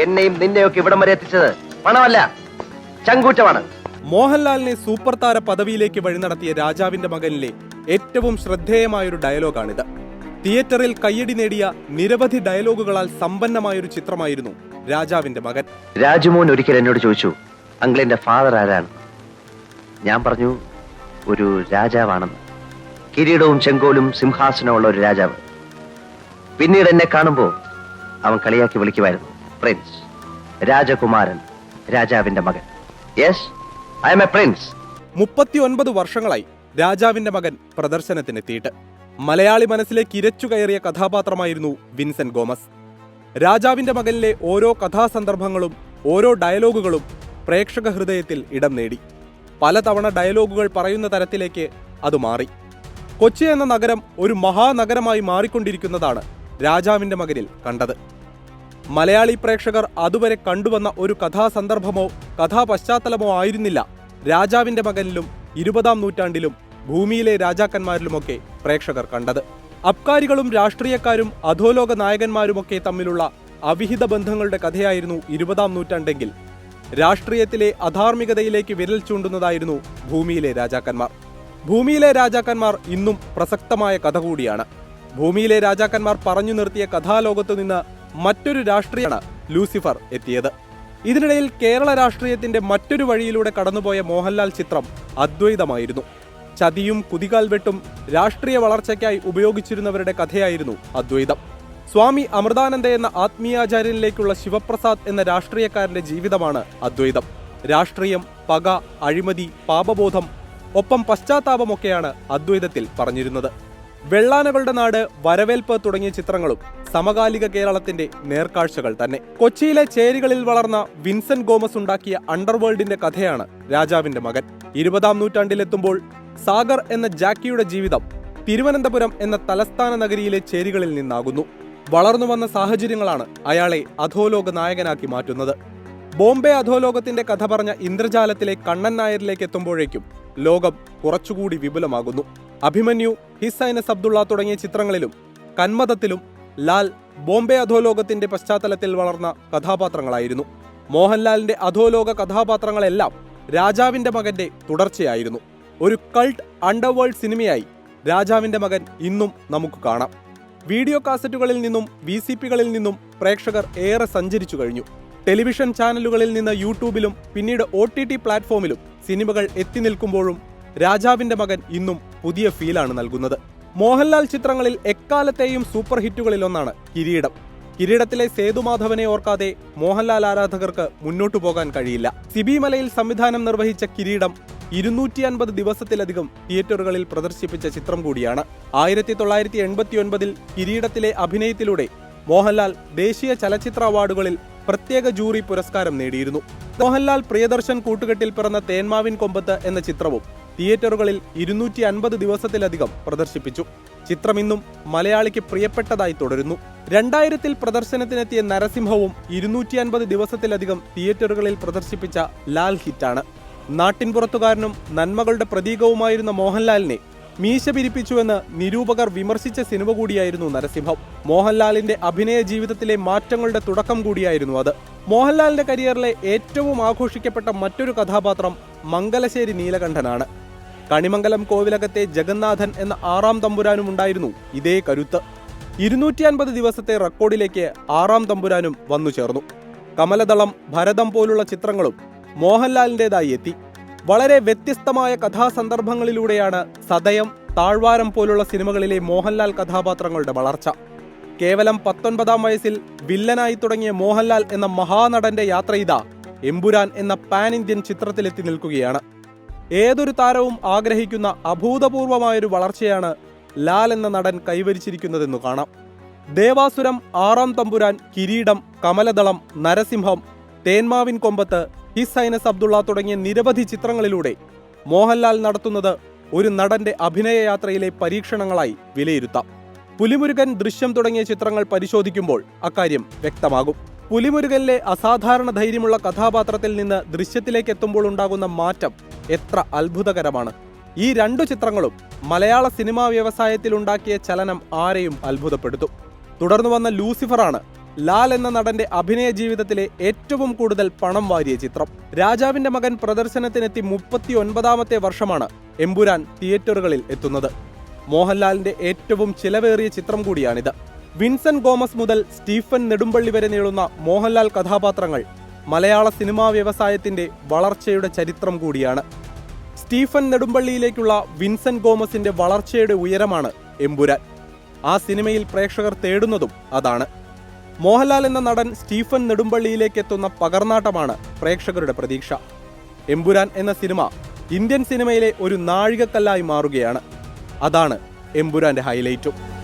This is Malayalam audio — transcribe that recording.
എന്നെയും നിന്നെയൊക്കെ ഇവിടം വരെ എത്തിച്ചത് പണമല്ല ചങ്കൂറ്റമാണ്. മോഹൻലാലിനെ സൂപ്പർ താര പദവിയിലേക്ക് വഴി നടത്തിയ രാജാവിന്റെ മകനിലെ ഏറ്റവും ശ്രദ്ധേയമായൊരു ഡയലോഗാണിത്. തിയേറ്ററിൽ കയ്യടി നേടിയ നിരവധി ഡയലോഗുകളാൽ സമ്പന്നമായൊരു ചിത്രമായിരുന്നു രാജാവിന്റെ മകൻ. രാജുമോൻ ഒരിക്കൽ എന്നോട് ചോദിച്ചു അങ്കിളിന്റെ ഫാദർ ആരാണ്? ഞാൻ പറഞ്ഞു ഒരു രാജാവാണെന്ന്. കിരീടവും ചെങ്കോലും സിംഹാസനവും ഉള്ള ഒരു രാജാവ്. പിന്നീട് എന്നെ കാണുമ്പോൾ അവൻ കളിയാക്കി വിളിക്കുമായിരുന്നു. പ്രിൻസ് രാജകുമാരൻ രാജാവിന്റെ മകൻ. Yes I am a prince മുപ്പത്തിയൊൻപത് വർഷങ്ങളായി രാജാവിന്റെ മകൻ പ്രദർശനത്തിനെത്തിയിട്ട്. മലയാളി മനസ്സിലേക്ക് ഇരച്ചു കയറിയ കഥാപാത്രമായിരുന്നു വിൻസെന്റ് ഗോമസ്. രാജാവിന്റെ മകനിലെ ഓരോ കഥാസന്ദർഭങ്ങളും ഓരോ ഡയലോഗുകളും പ്രേക്ഷക ഹൃദയത്തിൽ ഇടം നേടി. പലതവണ ഡയലോഗുകൾ പറയുന്ന തരത്തിലേക്ക് അത് മാറി. കൊച്ചി എന്ന നഗരം ഒരു മഹാനഗരമായി മാറിക്കൊണ്ടിരിക്കുന്നതാണ് രാജാവിന്റെ മകനിൽ കണ്ടത്. മലയാളി പ്രേക്ഷകർ അതുവരെ കണ്ടുവന്ന ഒരു കഥാസന്ദർഭമോ കഥാപശ്ചാത്തലമോ ആയിരുന്നില്ല. രാജാവിന്റെ മകനിലും ഇരുപതാം നൂറ്റാണ്ടിലും ഭൂമിയിലെ രാജാക്കന്മാരിലുമൊക്കെ പ്രേക്ഷകർ കണ്ടത്. അബ്കാരികളും രാഷ്ട്രീയക്കാരും അധോലോക നായകന്മാരുമൊക്കെ തമ്മിലുള്ള അവിഹിത ബന്ധങ്ങളുടെ കഥയായിരുന്നു ഇരുപതാം നൂറ്റാണ്ടെങ്കിൽ. രാഷ്ട്രീയത്തിലെ അധാർമികതയിലേക്ക് വിരൽ ചൂണ്ടുന്നതായിരുന്നു ഭൂമിയിലെ രാജാക്കന്മാർ. ഭൂമിയിലെ രാജാക്കന്മാർ ഇന്നും പ്രസക്തമായ കഥ കൂടിയാണ് ഭൂമിയിലെ രാജാക്കന്മാർ പറഞ്ഞു നിർത്തിയ കഥാലോകത്തു നിന്ന് മറ്റൊരു രാഷ്ട്രീയമാണ് ലൂസിഫർ എത്തിയത്. ഇതിനിടയിൽ കേരള രാഷ്ട്രീയത്തിന്റെ മറ്റൊരു വഴിയിലൂടെ കടന്നുപോയ മോഹൻലാൽ ചിത്രം അദ്വൈതമായിരുന്നു. ചതിയും കുതികാൽവെട്ടും രാഷ്ട്രീയ വളർച്ചയ്ക്കായി ഉപയോഗിച്ചിരുന്നവരുടെ കഥയായിരുന്നു അദ്വൈതം. സ്വാമി അമൃതാനന്ദ എന്ന ആത്മീയാചാര്യനിലേക്കുള്ള ശിവപ്രസാദ് എന്ന രാഷ്ട്രീയക്കാരന്റെ ജീവിതമാണ് അദ്വൈതം. രാഷ്ട്രീയം പക അഴിമതി പാപബോധം ഒപ്പം പശ്ചാത്താപമൊക്കെയാണ് അദ്വൈതത്തിൽ പറഞ്ഞിരുന്നത്. വെള്ളാനകളുടെ നാട് വരവേൽപ്പ് തുടങ്ങിയ ചിത്രങ്ങളും സമകാലിക കേരളത്തിന്റെ നേർക്കാഴ്ചകൾ തന്നെ. കൊച്ചിയിലെ ചേരികളിൽ വളർന്ന വിൻസെന്റ് ഗോമസ് ഉണ്ടാക്കിയ അണ്ടർവേൾഡിന്റെ കഥയാണ് രാജാവിന്റെ മകൻ. ഇരുപതാം നൂറ്റാണ്ടിലെത്തുമ്പോൾ സാഗർ എന്ന ജാക്കിയുടെ ജീവിതം തിരുവനന്തപുരം എന്ന തലസ്ഥാന നഗരിയിലെ ചേരികളിൽ നിന്നാകുന്നു. വളർന്നു വന്ന സാഹചര്യങ്ങളാണ് അയാളെ അധോലോക നായകനാക്കി മാറ്റുന്നത്. ബോംബെ അധോലോകത്തിന്റെ കഥ പറഞ്ഞ ഇന്ദ്രജാലത്തിലെ കണ്ണൻ നായരിലേക്ക് എത്തുമ്പോഴേക്കും ലോകം കുറച്ചുകൂടി വിപുലമാകുന്നു. അഭിമന്യു ഹിസൈനസ് അബ്ദുള്ള തുടങ്ങിയ ചിത്രങ്ങളിലും കന്മതത്തിലും ലാൽ ബോംബെ അധോലോകത്തിന്റെ പശ്ചാത്തലത്തിൽ വളർന്ന കഥാപാത്രങ്ങളായിരുന്നു. മോഹൻലാലിന്റെ അധോലോക കഥാപാത്രങ്ങളെല്ലാം രാജാവിന്റെ മകന്റെ തുടർച്ചയായിരുന്നു. ഒരു കൾട്ട് അണ്ടർവേൾഡ് സിനിമയായി രാജാവിന്റെ മകൻ ഇന്നും നമുക്ക് കാണാം. വീഡിയോ കാസറ്റുകളിൽ നിന്നും വി സി പികളിൽ നിന്നും പ്രേക്ഷകർ ഏറെ സഞ്ചരിച്ചു കഴിഞ്ഞു. ടെലിവിഷൻ ചാനലുകളിൽ നിന്ന് യൂട്യൂബിലും പിന്നീട് ഒ ടി ടി പ്ലാറ്റ്ഫോമിലും സിനിമകൾ എത്തി നിൽക്കുമ്പോഴും രാജാവിന്റെ മകൻ ഇന്നും പുതിയ ഫീലാണ് നൽകുന്നത്. മോഹൻലാൽ ചിത്രങ്ങളിൽ എക്കാലത്തെയും സൂപ്പർ ഹിറ്റുകളിലൊന്നാണ് കിരീടം. കിരീടത്തിലെ സേതുമാധവനെ ഓർക്കാതെ മോഹൻലാൽ ആരാധകർക്ക് മുന്നോട്ടു പോകാൻ കഴിയില്ല. സിബിമലയിൽ സംവിധാനം നിർവഹിച്ച കിരീടം ഇരുന്നൂറ്റി അൻപത് ദിവസത്തിലധികം തിയേറ്ററുകളിൽ പ്രദർശിപ്പിച്ച ചിത്രം കൂടിയാണ്. ആയിരത്തി തൊള്ളായിരത്തി എൺപത്തി ഒൻപതിൽ കിരീടത്തിലെ അഭിനയത്തിലൂടെ മോഹൻലാൽ ദേശീയ ചലച്ചിത്ര അവാർഡുകളിൽ പ്രത്യേക ജൂറി പുരസ്കാരം നേടിയിരുന്നു. മോഹൻലാൽ പ്രിയദർശൻ കൂട്ടുകെട്ടിൽ പിറന്ന തേന്മാവിൻ കൊമ്പത്ത് എന്ന ചിത്രവും തിയേറ്ററുകളിൽ ഇരുന്നൂറ്റി അൻപത് ദിവസത്തിലധികം പ്രദർശിപ്പിച്ചു. ചിത്രം ഇന്നും മലയാളിക്ക് പ്രിയപ്പെട്ടതായി തുടരുന്നു. രണ്ടായിരത്തിൽ പ്രദർശനത്തിനെത്തിയ നരസിംഹവും ഇരുന്നൂറ്റി അൻപത് ദിവസത്തിലധികം തിയേറ്ററുകളിൽ പ്രദർശിപ്പിച്ച ലാൽ ഹിറ്റാണ്. നാട്ടിൻപുറത്തുകാരനും നന്മകളുടെ പ്രതീകവുമായിരുന്ന മോഹൻലാലിനെ മീശ പിരിപ്പിച്ചുവെന്ന് നിരൂപകർ വിമർശിച്ച സിനിമ കൂടിയായിരുന്നു നരസിംഹം. മോഹൻലാലിന്റെ അഭിനയ ജീവിതത്തിലെ മാറ്റങ്ങളുടെ തുടക്കം കൂടിയായിരുന്നു അത്. മോഹൻലാലിന്റെ കരിയറിലെ ഏറ്റവും ആഘോഷിക്കപ്പെട്ട മറ്റൊരു കഥാപാത്രം മംഗലശ്ശേരി നീലകണ്ഠനാണ്. കണിമംഗലം കോവിലകത്തെ ജഗന്നാഥൻ എന്ന ആറാം തമ്പുരാനും ഉണ്ടായിരുന്നു ഇതേ കരുത്ത്. ഇരുന്നൂറ്റി അൻപത് ദിവസത്തെ റെക്കോർഡിലേക്ക് ആറാം തമ്പുരാനും വന്നു ചേർന്നു. കമലദളം ഭരതം പോലുള്ള ചിത്രങ്ങളും മോഹൻലാലിന്റെതായി എത്തി. വളരെ വ്യത്യസ്തമായ കഥാസന്ദർഭങ്ങളിലൂടെയാണ് സതയം താഴ്വാരം പോലുള്ള സിനിമകളിലെ മോഹൻലാൽ കഥാപാത്രങ്ങളുടെ വളർച്ച. കേവലം പത്തൊൻപതാം വയസ്സിൽ വില്ലനായി തുടങ്ങിയ മോഹൻലാൽ എന്ന മഹാനടന്റെ യാത്രയിതാ എമ്പുരാൻ എന്ന പാൻ ഇന്ത്യൻ ചിത്രത്തിലെത്തി നിൽക്കുകയാണ്. ഏതൊരു താരവും ആഗ്രഹിക്കുന്ന അഭൂതപൂർവമായൊരു വളർച്ചയാണ് ലാൽ എന്ന നടൻ കൈവരിച്ചിരിക്കുന്നതെന്നു കാണാം. ദേവാസുരം ആറാം തമ്പുരാൻ കിരീടം കമലദളം നരസിംഹം തേന്മാവിൻ കൊമ്പത്ത് ഹിസ് സൈനസ് അബ്ദുള്ള തുടങ്ങിയ നിരവധി ചിത്രങ്ങളിലൂടെ മോഹൻലാൽ നടത്തുന്നത് ഒരു നടന്റെ അഭിനയയാത്രയിലെ പരീക്ഷണങ്ങളായി വിലയിരുത്താം. പുലിമുരുകൻ ദൃശ്യം തുടങ്ങിയ ചിത്രങ്ങൾ പരിശോധിക്കുമ്പോൾ അക്കാര്യം വ്യക്തമാകും. പുലിമുരുകനിലെ അസാധാരണ ധൈര്യമുള്ള കഥാപാത്രത്തിൽ നിന്ന് ദൃശ്യത്തിലേക്ക് എത്തുമ്പോൾ ഉണ്ടാകുന്ന മാറ്റം എത്ര അത്ഭുതകരമാണ്. ഈ രണ്ടു ചിത്രങ്ങളും മലയാള സിനിമാ വ്യവസായത്തിൽ ഉണ്ടാക്കിയ ചലനം ആരെയും അത്ഭുതപ്പെടുത്തും. തുടർന്നു വന്ന ലൂസിഫറാണ് ലാൽ എന്ന നടന്റെ അഭിനയ ജീവിതത്തിലെ ഏറ്റവും കൂടുതൽ പണം വാരിയ ചിത്രം. രാജാവിന്റെ മകൻ പ്രദർശനത്തിനെത്തി മുപ്പത്തി ഒൻപതാമത്തെ വർഷമാണ് എമ്പുരാൻ തിയേറ്ററുകളിൽ എത്തുന്നത്. മോഹൻലാലിന്റെ ഏറ്റവും ചിലവേറിയ ചിത്രം കൂടിയാണിത്. വിൻസെന്റ് ഗോമസ് മുതൽ സ്റ്റീഫൻ നെടുമ്പള്ളി വരെ നീളുന്ന മോഹൻലാൽ കഥാപാത്രങ്ങൾ മലയാള സിനിമാ വ്യവസായത്തിന്റെ വളർച്ചയുടെ ചരിത്രം കൂടിയാണ്. സ്റ്റീഫൻ നെടുമ്പള്ളിയിലേക്കുള്ള വിൻസെന്റ് ഗോമസിന്റെ വളർച്ചയുടെ ഉയരമാണ് എമ്പുരാൻ. ആ സിനിമയിൽ പ്രേക്ഷകർ തേടുന്നതും അതാണ്. മോഹൻലാൽ എന്ന നടൻ സ്റ്റീഫൻ നെടുമ്പള്ളിയിലേക്ക് എത്തുന്ന പകർന്നാട്ടമാണ് പ്രേക്ഷകരുടെ പ്രതീക്ഷ. എമ്പുരാൻ എന്ന സിനിമ ഇന്ത്യൻ സിനിമയിലെ ഒരു നാഴികക്കല്ലായി മാറുകയാണ്. അതാണ് എമ്പുരാന്റെ ഹൈലൈറ്റും.